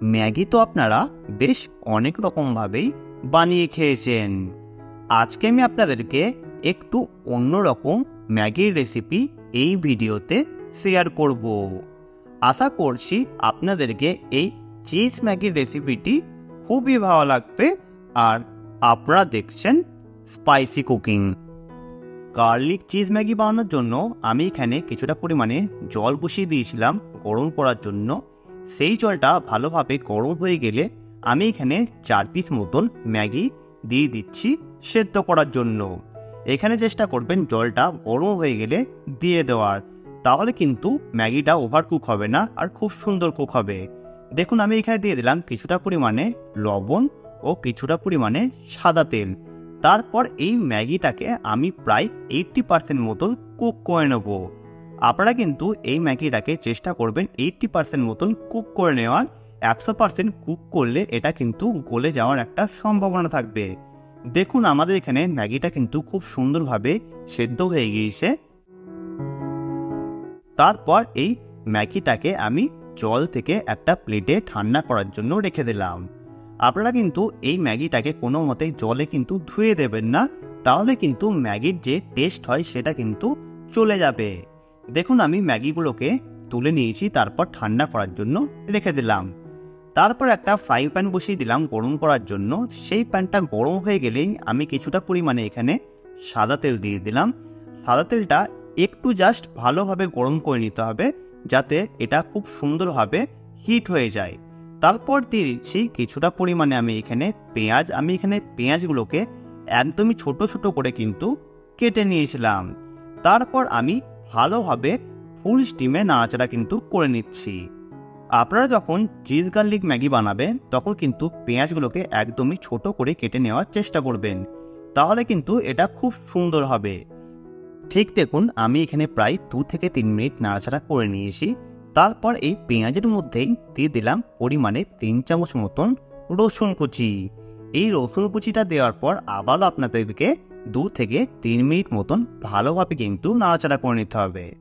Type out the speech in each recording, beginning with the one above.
Maggi তো আপনারা বেশ অনেক রকমভাবেই বানিয়ে খেয়েছেন। আজকে আমি আপনাদেরকে একটু অন্যরকম ম্যাগির রেসিপি এই ভিডিওতে শেয়ার করব। আশা করছি আপনাদেরকে এই চিজ ম্যাগির রেসিপিটি খুবই ভালো লাগবে আর আপনারা দেখছেন spicy cooking garlic cheese Maggi বানানোর জন্য আমি এখানে কিছুটা পরিমাণে জল বসিয়ে দিয়েছিলাম গরম করার জন্য। সেই জলটা ভালোভাবে গরম হয়ে গেলে আমি এখানে চার পিস মতন ম্যাগি দিয়ে দিচ্ছি সেদ্ধ করার জন্য। এখানে চেষ্টা করবেন জলটা গরম হয়ে গেলে দিয়ে দেওয়ার। তাহলে কিন্তু ম্যাগিটা ওভার কুক হবে না আর খুব সুন্দর কুক হবে। দেখুন, আমি এখানে দিয়ে দিলাম কিছুটা পরিমাণে লবণ ও কিছুটা পরিমাণে সাদা তেল। তারপর এই ম্যাগিটাকে আমি প্রায় এইট্টি পার্সেন্ট মতন কুক করে নেব। আপনারা কিন্তু এই ম্যাগিটাকে চেষ্টা করবেন এইট্টি পার্সেন্ট মতন কুক করে নেওয়ার। একশো পার্সেন্ট কুক করলে এটা কিন্তু গলে যাওয়ার একটা সম্ভাবনা থাকবে। দেখুন আমাদের এখানে ম্যাগিটা কিন্তু খুব সুন্দরভাবে সেদ্ধ হয়ে গিয়েছে। তারপর এই ম্যাগিটাকে আমি জল থেকে একটা প্লেটে ঠান্ডা করার জন্য রেখে দিলাম। আপনারা কিন্তু এই ম্যাগিটাকে কোনো মতেই জলে কিন্তু ধুয়ে দেবেন না, তাহলে কিন্তু ম্যাগির যে টেস্ট হয় সেটা কিন্তু চলে যাবে। দেখুন, আমি ম্যাগিগুলোকে তুলে নিয়েছি, তারপর ঠান্ডা করার জন্য রেখে দিলাম। তারপর একটা ফ্রাই প্যান বসিয়ে দিলাম গরম করার জন্য। সেই প্যানটা গরম হয়ে গেলেই আমি কিছুটা পরিমাণে এখানে সাদা তেল দিয়ে দিলাম। সাদা তেলটা একটু জাস্ট ভালোভাবে গরম করে নিতে হবে, যাতে এটা খুব সুন্দরভাবে হিট হয়ে যায়। তারপর দিয়ে দিচ্ছি কিছুটা পরিমাণে আমি এখানে পেঁয়াজ। আমি এখানে পেঁয়াজগুলোকে একদমই ছোট ছোট করে কিন্তু কেটে নিয়েছিলাম। তারপর আমি ভালোভাবে ফুল স্টিমে নাড়াচাড়া কিন্তু করে নিচ্ছি। আপনারা যখন চিজ গার্লিক ম্যাগি বানাবেন, তখন কিন্তু পেঁয়াজগুলোকে একদমই ছোট করে কেটে নেওয়ার চেষ্টা করবেন। তাহলে কিন্তু এটা খুব সুন্দর হবে। ঠিক দেখুন, আমি এখানে প্রায় দু থেকে তিন মিনিট নাড়াচাড়া করে নিয়েছি। তারপর এই পেঁয়াজের মধ্যেই দিয়ে দিলাম পরিমাণে তিন চামচ মতন রসুন কুচি। এই রসুন কুচিটা দেওয়ার পর আবার আপনাদেরকে দু থেকে তিন মিনিট মতন ভালোভাবে কিন্তু নাড়াচাড়া করে নিতে হবে।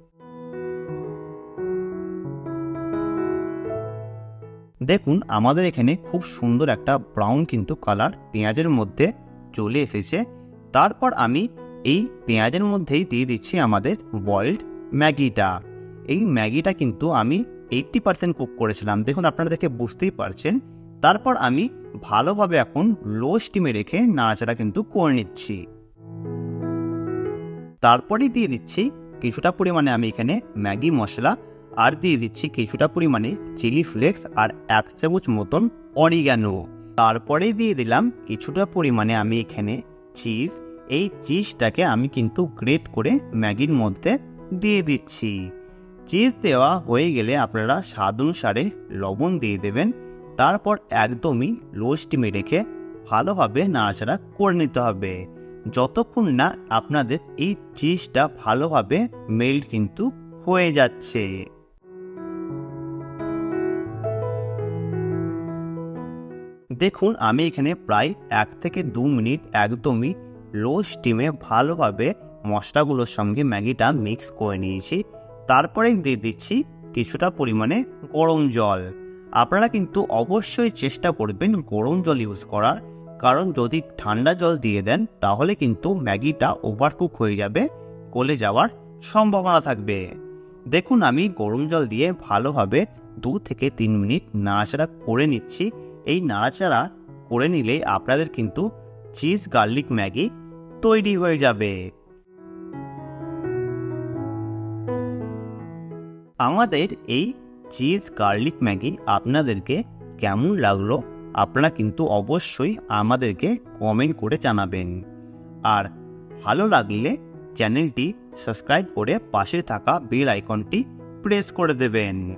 দেখুন, আমাদের এখানে খুব সুন্দর একটা ব্রাউন কিন্তু কালার পেঁয়াজের মধ্যে চলে এসেছে। তারপর আমি এই পেঁয়াজের মধ্যেই দিয়ে দিচ্ছি আমাদের বয়েলড ম্যাগিটা। এই ম্যাগিটা কিন্তু আমি এইট্টি পার্সেন্ট কুক করেছিলাম। দেখুন, আপনারা দেখে বুঝতেই পারছেন। তারপর আমি ভালোভাবে এখন লো স্টিমে রেখে নাড়াচাড়া কিন্তু করে নিচ্ছি। তারপরে দিয়ে দিচ্ছি কিছুটা পরিমাণে আমি এখানে ম্যাগি মশলা, আর দিয়ে দিচ্ছি কিছুটা পরিমাণে চিলি ফ্লেক্স আর এক চামচ মতন অরিগানো। তারপরে দিয়ে দিলাম কিছুটা পরিমাণে আমি এখানে চিজ। এই চিজটাকে আমি কিন্তু গ্রেট করে ম্যাগির মধ্যে দিয়ে দিচ্ছি। চিজ দেওয়া হয়ে গেলে আপনারা স্বাদ অনুসারে লবণ দিয়ে দেবেন। তারপর একদমই লো স্টিমে রেখে ভালোভাবে নাড়াচাড়া করে নিতে হবে। যতক্ষণ না আপনাদের এই চিজটা ভালোভাবে মেল্ট কিন্তু হয়ে যাচ্ছে। দেখুন, আমি এখানে প্রায় এক থেকে দু মিনিট একদমই লো স্টিমে ভালোভাবে মশলাগুলোর সঙ্গে ম্যাগিটা মিক্স করে নিয়েছি। তারপরে দিয়ে দিচ্ছি কিছুটা পরিমাণে গরম জল। আপনারা কিন্তু অবশ্যই চেষ্টা করবেন গরম জল ইউজ করার। কারণ যদি ঠান্ডা জল দিয়ে দেন, তাহলে কিন্তু ম্যাগিটা ওভারকুক হয়ে যাবে, গলে যাওয়ার সম্ভাবনা থাকবে। দেখুন, আমি গরম জল দিয়ে ভালোভাবে দু থেকে তিন মিনিট নাড়াচাড়া করে নিচ্ছি। এই নাড়াচাড়া করে নিলে আপনাদের কিন্তু চিজ গার্লিক ম্যাগি তৈরি হয়ে যাবে। আমাদের এই চিজ গার্লিক ম্যাগি আপনাদেরকে কেমন লাগল আপনারা কিন্তু অবশ্যই আমাদেরকে কমেন্ট করে জানাবেন। আর ভালো লাগলে চ্যানেলটি সাবস্ক্রাইব করে পাশে থাকা বেল আইকনটি প্রেস করে দেবেন।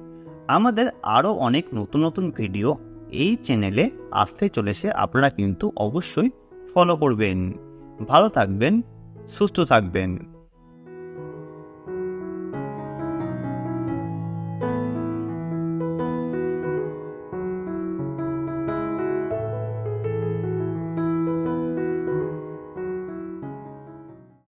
আমাদের আরও অনেক নতুন নতুন ভিডিও এই চ্যানেলে আসতে চলেছে, আপনারা কিন্তু অবশ্যই ফলো করবেন। ভালো থাকবেন, সুস্থ থাকবেন।